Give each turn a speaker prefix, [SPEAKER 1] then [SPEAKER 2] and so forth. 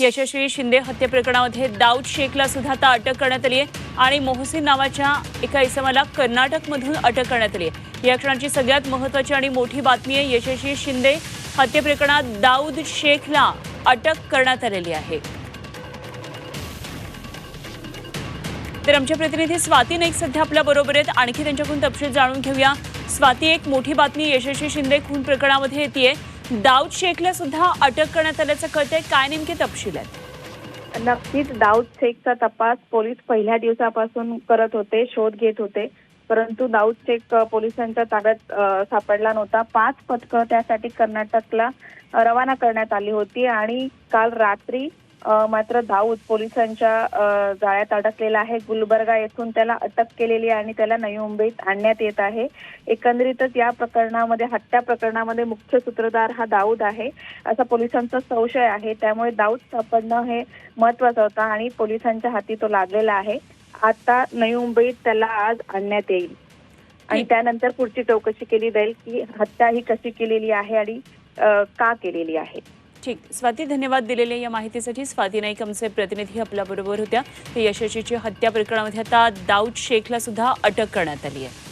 [SPEAKER 1] यशस्वी शिंदे हत्ये प्रकरणामध्ये दाऊद शेखला सुद्धा आता अटक करण्यात आली आहे आणि मोहसिन नावाच्या एका इसमाला कर्नाटकमधून अटक करण्यात आली आहे. या क्षणाची सगळ्यात महत्त्वाची आणि मोठी बातमी आहे यशस्वी शिंदे हत्ये प्रकरणात दाऊद शेखला अटक करण्यात आलेली आहे. तर आमच्या प्रतिनिधी स्वाती नाईक सध्या आपल्या बरोबर आहेत. आणखी त्यांच्याकडून तपशील जाणून घेऊया. स्वाती एक मोठी बातमी यशस्वी शिंदे खून प्रकरणामध्ये येते दाऊद शेखला सुद्धा अटक करण्यात आल्याचं कळतंय. काय नेमके तपशील आहेत?
[SPEAKER 2] नक्कीच दाऊद शेखचा तपास पोलीस पहिल्या दिवसापासून करत होते शोध घेत होते. परंतु दाऊद शेख पोलिसांच्या ताब्यात सापडला नव्हता. पाच पथकं त्यासाठी कर्नाटकला रवाना करण्यात आली होती. आणि काल रात्री मात्र दाऊद पोलिसांच्या जाळ्यात अडकलेला आहे. गुलबर्गा येथून त्याला अटक केलेली आहे आणि त्याला नवी मुंबईत आणण्यात येत आहे. एकंदरीतच या प्रकरणामध्ये हत्या प्रकरणामध्ये मुख्य सूत्रधार हा दाऊद आहे असा पोलिसांचा संशय आहे. त्यामुळे दाऊद सापडणं हे महत्वाचं होतं आणि पोलिसांच्या हाती तो लागलेला आहे. आता नवी मुंबईत त्याला आज आणण्यात येईल. आणि. त्यानंतर पुढची चौकशी केली जाईल की हत्या ही कशी केलेली आहे आणि का केलेली आहे.
[SPEAKER 1] ठीक. स्वाती धन्यवाद दिलेल्या या माहितीसाठी. स्वाती नाईक आमचे प्रतिनिधी आपल्याबरोबर होत्या. तर यशस्वीची हत्या प्रकरणामध्ये आता दाऊद शेखला सुद्धा अटक करण्यात आली आहे.